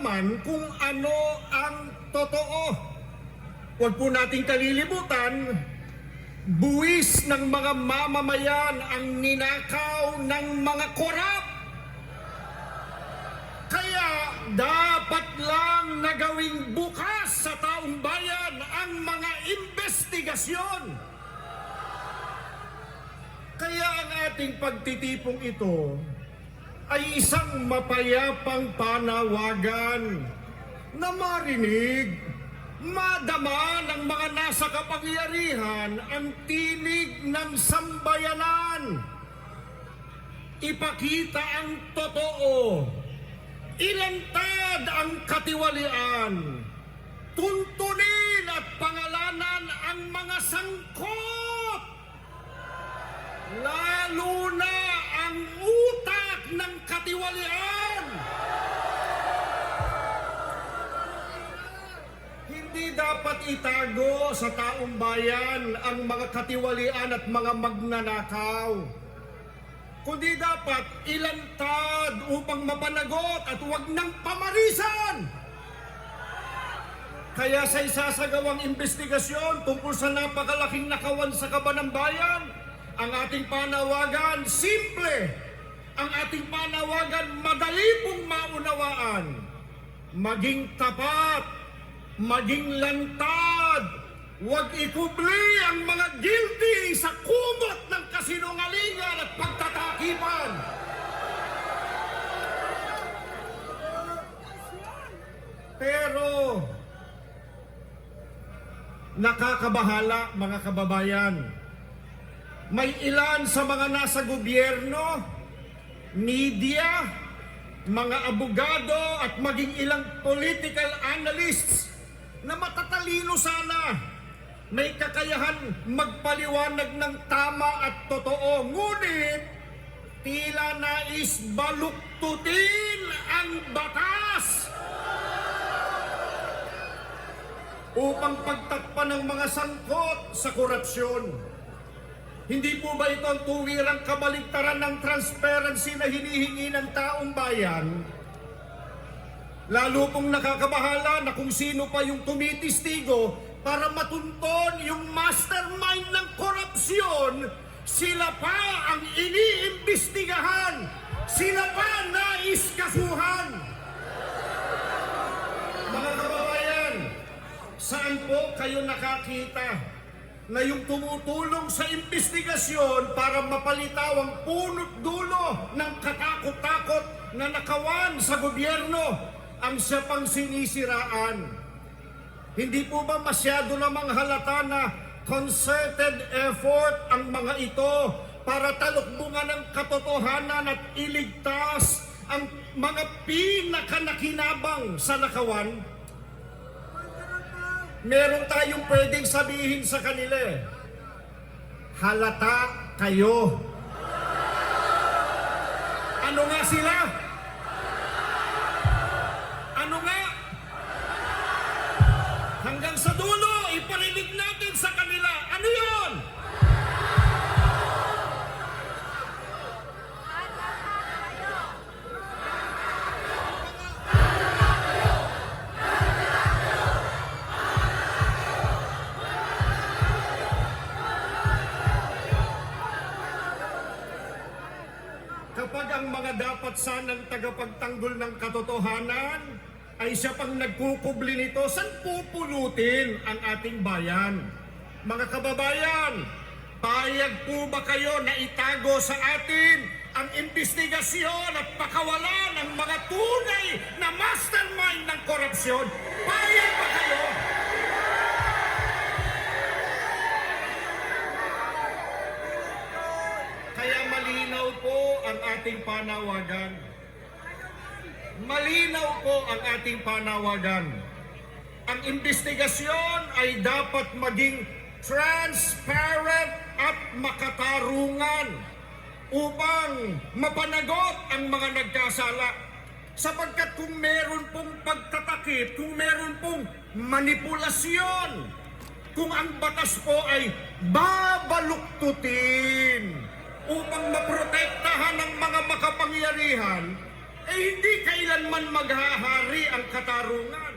man kung ano ang totoo. Huwag po nating kalilimutan, buwis ng mga mamamayan ang ninakaw ng mga korap. Kaya dapat lang na gawing bukas sa taong bayan ang mga investigasyon. Kaya ang ating pagtitipong ito ay isang mapayapang panawagan na marinig, madama ng mga nasa kapangyarihan ang tinig ng sambayanan. Ipakita ang totoo, ilantad ang katiwalian, tuntunin at pangalanan ang mga sangkot. Lalo na ang utak ng katiwalian. Hindi dapat itago sa taong bayan ang mga katiwalian at mga magnanakaw. Kundi dapat ilantad upang mapanagot at huwag nang pamarisan. Kaya sa isasagawang investigasyon tungkol sa napakalaking nakawan sa kaban ng bayan, ang ating panawagan, simple. Ang ating panawagan, madali pong maunawaan. Maging tapat, maging lantad, huwag ikubli ang mga guilty sa kumot ng kasinungalingan at pagtatakipan. Pero, nakakabahala mga kababayan. May ilan sa mga nasa gobyerno, media, mga abogado at maging ilang political analysts na matatalino sana may kakayahan magpaliwanag ng tama at totoo. Ngunit tila nais baluktutin ang batas upang pagtakpan ng mga sangkot sa korupsyon. Hindi po ba ito ang tuwirang kabaligtaran ng transparency na hinihingi ng taong bayan? Lalo pong nakakabahala na kung sino pa yung tumitistigo para matunton yung mastermind ng korupsyon, sila pa ang iniimbestigahan, sila pa nais kasuhan. Mga kababayan, saan po kayo nakakita na yung tumutulong sa investigasyon para mapalitaw ang punot dulo ng katakot-takot na nakawan sa gobyerno ang siya pang sinisiraan. Hindi po ba masyado namang halata na concerted effort ang mga ito para talukbungan ang katotohanan at iligtas ang mga pinakanakinabang sa nakawan? Meron tayong pwedeng sabihin sa kanila eh. Halata kayo. Ano nga sila? Ano nga? Hanggang sa dulo, iparinig natin Kapag ang mga dapat sanang tagapagtanggol ng katotohanan ay siya pang nagkukubli nito, saan pupulutin ang ating bayan? Mga kababayan, payag po ba kayo na itago sa atin ang investigasyon at pakawalan ng mga tunay na mastermind ng korupsyon? Payag ba kayo? Po ang ating panawagan. Malinaw po ang ating panawagan. Ang investigasyon ay dapat maging transparent at makatarungan upang mapanagot ang mga nagkasala. Sapagkat kung meron pong pagtatakip, kung meron pong manipulasyon, kung ang batas po ay babaluktutin upang maprotektahan ng mga makapangyarihan, eh hindi kailanman maghahari ang katarungan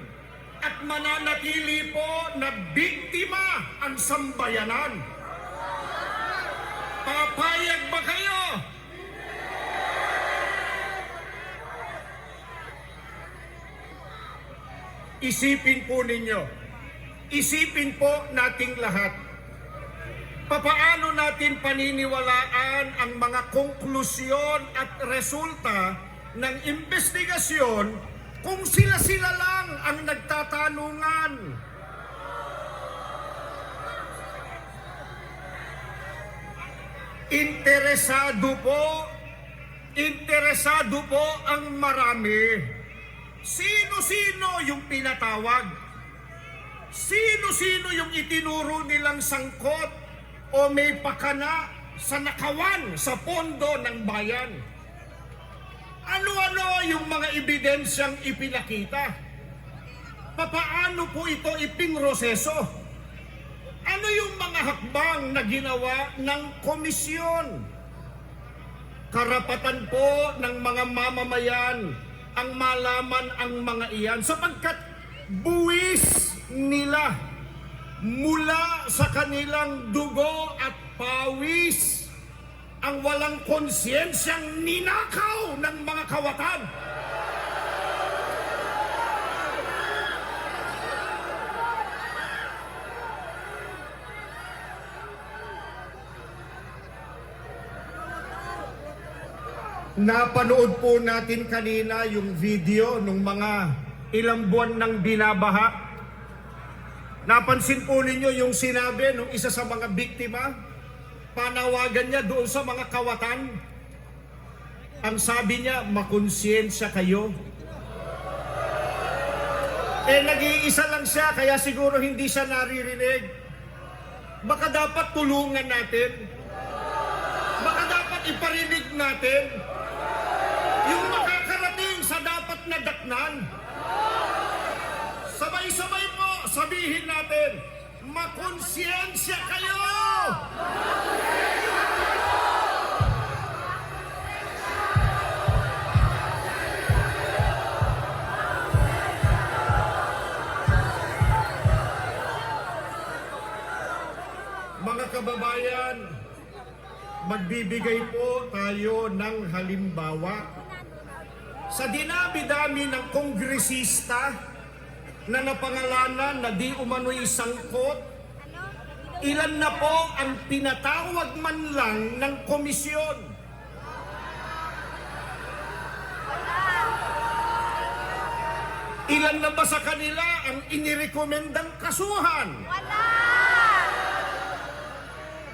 at mananatili po na biktima ang sambayanan. Papayag ba kayo? Isipin po ninyo, isipin po nating lahat, papaano natin paniniwalaan ang mga konklusyon at resulta ng investigasyon kung sila-sila lang ang nagtatanungan. Interesado po, interesado po ang marami. Sino-sino yung pinatawag? Sino-sino yung itinuro nilang sangkot o may pakana sa nakawan sa pondo ng bayan? Ano-ano yung mga ebidensyang ipinakita? Papaano po ito ipinroseso? Ano yung mga hakbang na ginawa ng komisyon? Karapatan po ng mga mamamayan ang malaman ang mga iyan sapagkat buwis nila mula sa kanilang dugo at pawis ang walang konsyensyang ninakaw ng mga kawatan. Napanood po natin kanina yung video ng mga ilang buwan ng binabaha. Napansin po ninyo yung sinabi ng isa sa mga biktima, panawagan niya doon sa mga kawatan. Ang sabi niya, makonsyensya kayo. Eh, nag-iisa lang siya, kaya siguro hindi siya naririnig. Baka dapat tulungan natin. Baka dapat iparinig natin yung makakarating sa dapat na daknan. Sabay-sabay po, sabihin natin, makonsyensya kayo! Mga kababayan, magbibigay po tayo ng halimbawa. Sa dinami-dami ng kongresista na napangalanan na di umano'y sangkot, ilan na po ang pinatawag man lang ng komisyon. Ilan na ba sa kanila ang inirekomendang kasuhan?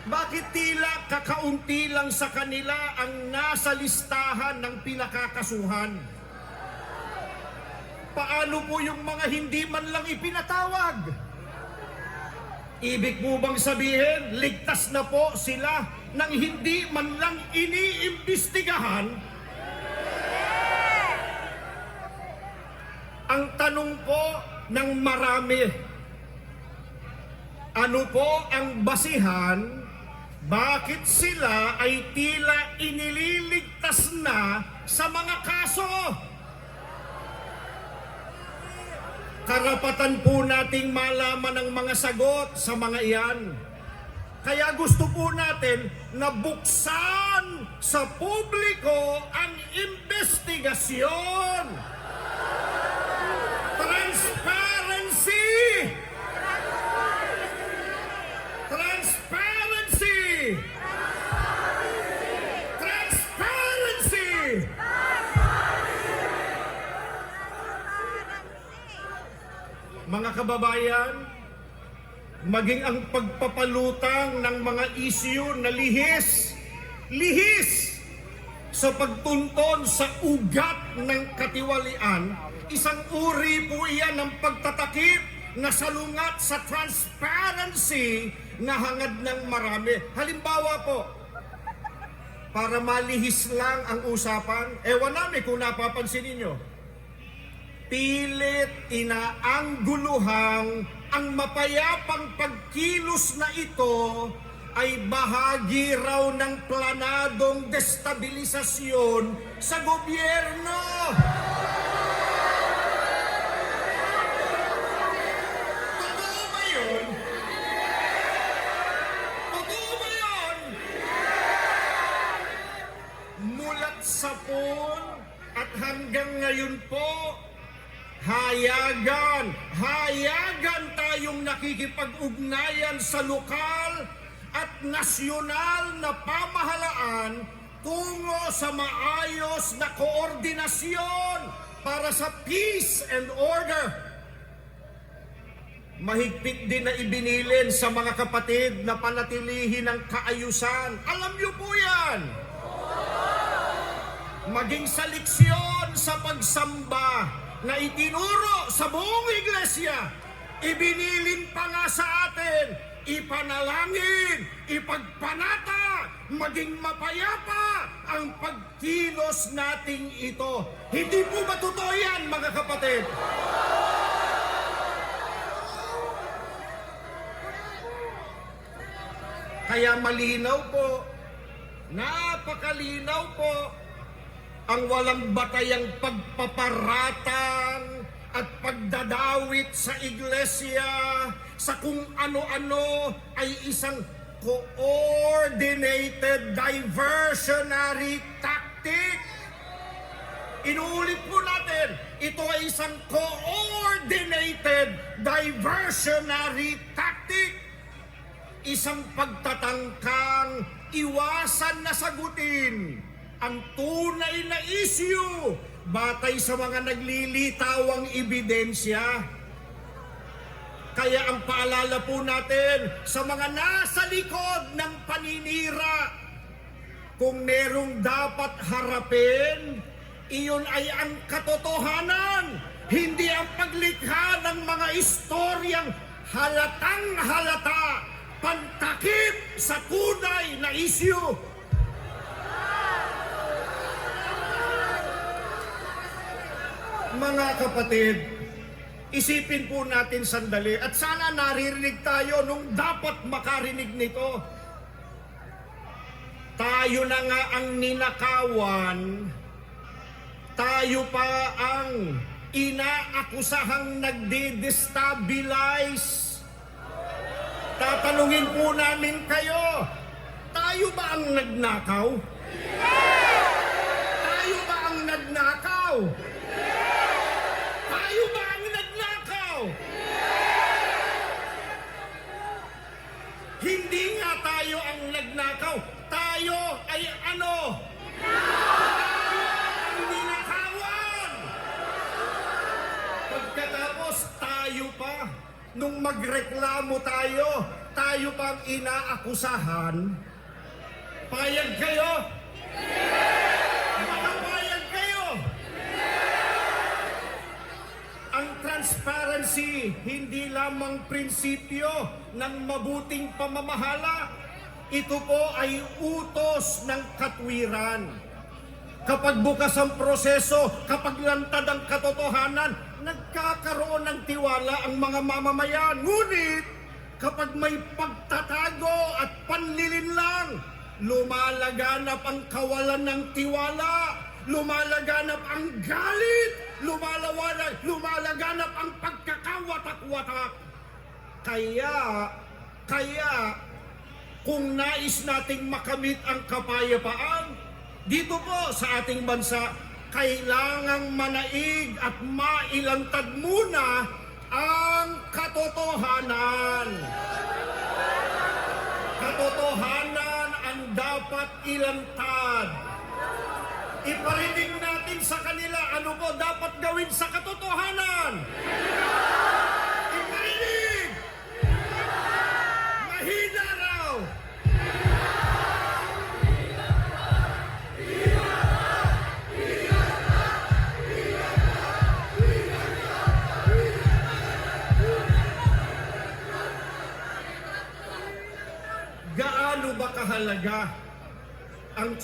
Bakit tila kakaunti lang sa kanila ang nasa listahan ng pinakakasuhan? Paano po yung mga hindi man lang ipinatawag? Ibig mo bang sabihin, ligtas na po sila nang hindi man lang iniimbestigahan? Ang tanong po ng marami, ano po ang basihan bakit sila ay tila inililigtas na sa mga kaso? Karapatan po nating malaman ang mga sagot sa mga iyan. Kaya gusto po natin na buksan sa publiko ang investigasyon. Kababayan, maging ang pagpapalutang ng mga isyu na lihis, lihis sa pagtunton sa ugat ng katiwalian, isang uri po iyan ng pagtatakip na salungat sa transparency na hangad ng marami. Halimbawa po, para malihis lang ang usapan, ewan namin kung napapansin ninyo, pilit inaangguluhang ang mapayapang pagkilos na ito ay bahagi raw ng planadong destabilisasyon sa gobyerno. Nakikipag-ugnayan sa lokal at nasyonal na pamahalaan tungo sa maayos na koordinasyon para sa peace and order. Mahigpit din na ibinilin sa mga kapatid na panatilihin ang kaayusan. Alam niyo po yan! maging sa leksyon sa pagsamba na itinuro sa buong iglesia, ibinilin pa nga sa atin, ipanalangin, ipagpanata, maging mapayapa ang pagkilos nating ito. Hindi po ba totoo yan, mga kapatid? Kaya malinaw po, napakalinaw po, ang walang batayang pagpaparatang at pagdadawit sa iglesia sa kung ano-ano ay isang coordinated diversionary tactic. Inuulit po natin, ito ay isang coordinated diversionary tactic. Isang pagtatangkang iwasan na sagutin ang tunay na issue batay sa mga naglilitawang ebidensya. Kaya ang paalala po natin sa mga nasa likod ng paninira, kung merong dapat harapin, iyon ay ang katotohanan, hindi ang paglikha ng mga istoryang halatang halata, pantakip sa tunay na issue. Mga kapatid, isipin po natin sandali at sana naririnig tayo nung dapat makarinig nito. Tayo na nga ang ninakawan, tayo pa ang inaakusahang nagde-destabilize. Tatanungin po namin kayo, tayo ba ang nagnakaw? Tayo ba ang nagnakaw? Tayo pa, nung magreklamo tayo, tayo pang inaakusahan, payag kayo? Makapayag kayo? Ang transparency, hindi lamang prinsipyo ng mabuting pamamahala. Ito po ay utos ng katwiran. Kapag bukas ang proseso, kapag lantad ang katotohanan, nagkakaroon ng tiwala ang mga mamamayan. Ngunit, kapag may pagtatago at panlilinlang, lumalaganap ang kawalan ng tiwala, lumalaganap ang galit, lumalawanag, lumalaganap ang pagkakawatak-watak. Kaya, kaya, kung nais nating makamit ang kapayapaan, dito po sa ating bansa, kailangang manaig at mailantad muna ang katotohanan. Katotohanan ang dapat ilantad. Iparinig natin sa kanila ano po dapat gawin sa katotohanan. Iparinig!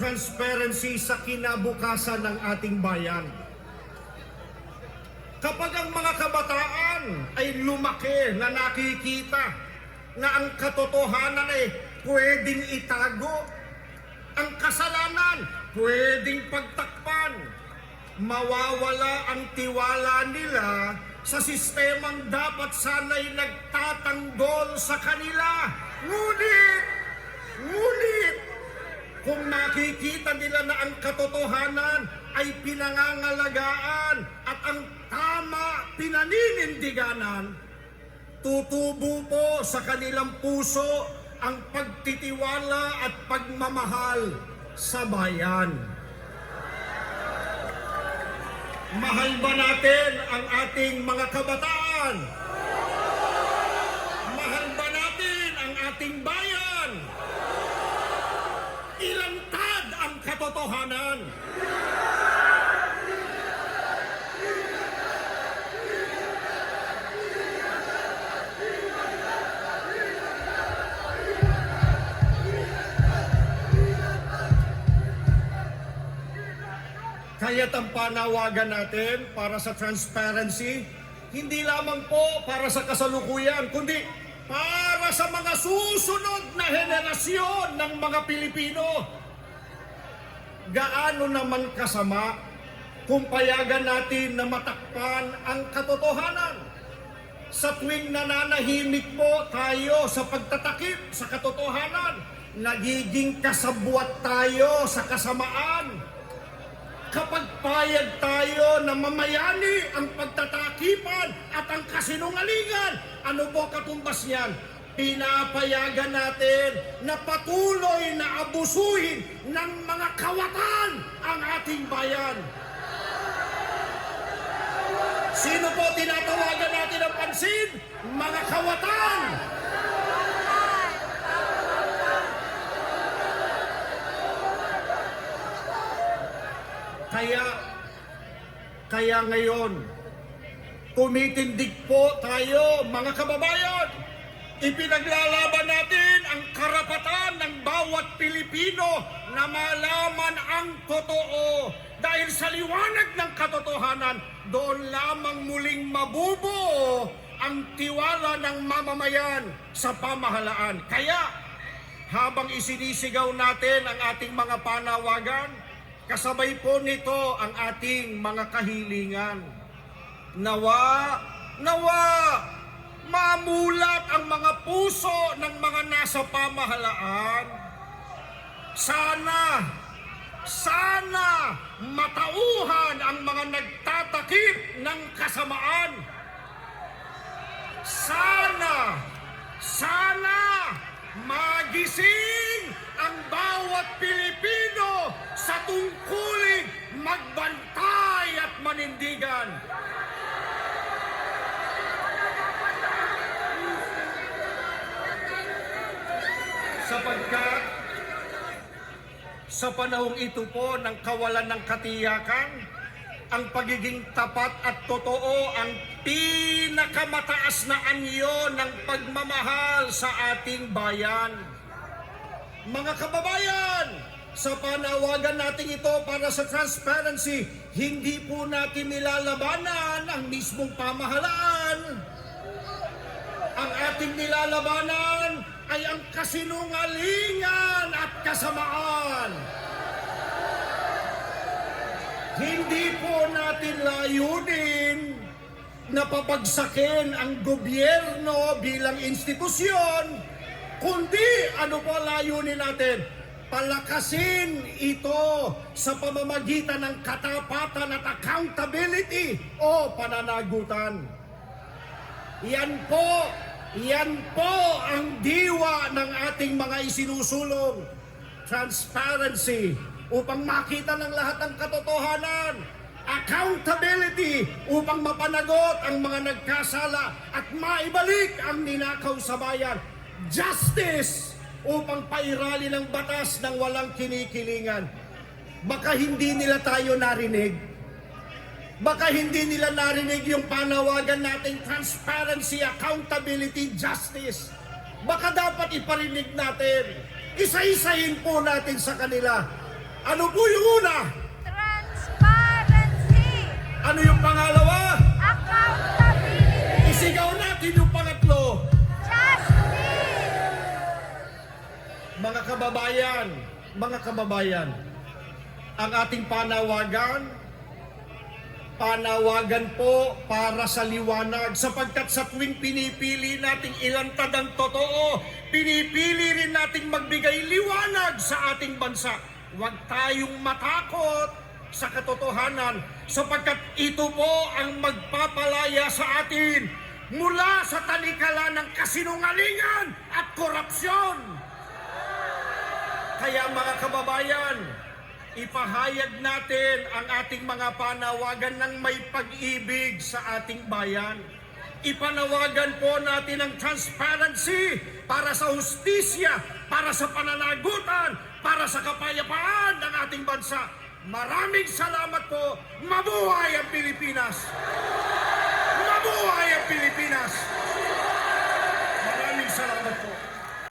Transparency sa kinabukasan ng ating bayan? Kapag ang mga kabataan ay lumaki na nakikita na ang katotohanan ay pwedeng itago. Ang kasalanan, pwedeng pagtakpan. Mawawala ang tiwala nila sa sistemang dapat sana'y nagtatanggol sa kanila. Ngunit, ngunit, kung nakikita nila na ang katotohanan ay pinangangalagaan at ang tama pinaninindiganan, tutubo po sa kanilang puso ang pagtitiwala at pagmamahal sa bayan. Mahal ba natin ang ating mga kabataan? Mahal ba natin ang ating bayan? Ilantad ang katotohanan. Kaya't ang panawagan natin para sa transparency, hindi lamang po para sa kasalukuyan, kundi para sa mga susunod na henerasyon ng mga Pilipino. Gaano naman kasama kung payagan natin na matakpan ang katotohanan? Sa tuwing nananahimik po tayo sa pagtatakip sa katotohanan, nagiging kasabwat tayo sa kasamaan kapag payag tayo na mamayani ang pagtatakipan at ang kasinungalingan, ano po katumbas niyan? Pinapayagan natin na patuloy na abusuhin ng mga kawatan ang ating bayan. Sino po tinatawagan natin ang pansin? Mga kawatan! Kaya, kaya ngayon, tumitindig po tayo, mga kababayan. Ipinaglalaban natin ang karapatan ng bawat Pilipino na malaman ang totoo. Dahil sa liwanag ng katotohanan, doon lamang muling mabubuo ang tiwala ng mamamayan sa pamahalaan. Kaya, habang isinisigaw natin ang ating mga panawagan, Kasabay po nito ang ating mga kahilingan. Nawa, nawa, mamulat ang mga puso ng mga nasa pamahalaan. Sana, sana matauhan ang mga nagtatakip ng kasamaan. Sana, sana magising ang bawat Pilipino sa tungkuling magbantay at manindigan. Sapagkat sa panahong ito po ng kawalan ng katiyakan, ang pagiging tapat at totoo ang pinakamataas na anyo ng pagmamahal sa ating bayan. Mga kababayan, sa panawagan natin ito para sa transparency, hindi po natin nilalabanan ang mismong pamahalaan. Ang ating nilalabanan ay ang kasinungalingan at kasamaan. Hindi po natin layunin na papagsakin ang gobyerno bilang institusyon, kundi ano po layunin natin? Palakasin ito sa pamamagitan ng katapatan at accountability o pananagutan. Yan po, yan po ang diwa ng ating mga isinusulong. Transparency upang makita ng lahat ng katotohanan. Accountability upang mapanagot ang mga nagkasala at maibalik ang ninakaw sa bayan. Justice upang pairali ng batas ng walang kinikilingan. Baka hindi nila tayo narinig. Baka hindi nila narinig yung panawagan nating transparency, accountability, justice. Baka dapat iparinig natin. Isa-isahin po natin sa kanila. Ano po yung una? Transparency! Ano yung pangalawa? Accountability! Isigaw natin yung pangatlo. Justice! kababayan, mga kababayan, ang ating panawagan, panawagan po para sa liwanag sapagkat sa tuwing pinipili nating ilantad ang totoo, pinipili rin nating magbigay liwanag sa ating bansa. Huwag tayong matakot sa katotohanan sapagkat ito po ang magpapalaya sa atin mula sa talikala ng kasinungalingan at korupsyon. Kaya mga kababayan, ipahayag natin ang ating mga panawagan ng may pag-ibig sa ating bayan. Ipanawagan po natin ang transparency para sa hustisya, para sa pananagutan, para sa kapayapaan ng ating bansa. Maraming salamat po. Mabuhay ang Pilipinas! Mabuhay ang Pilipinas!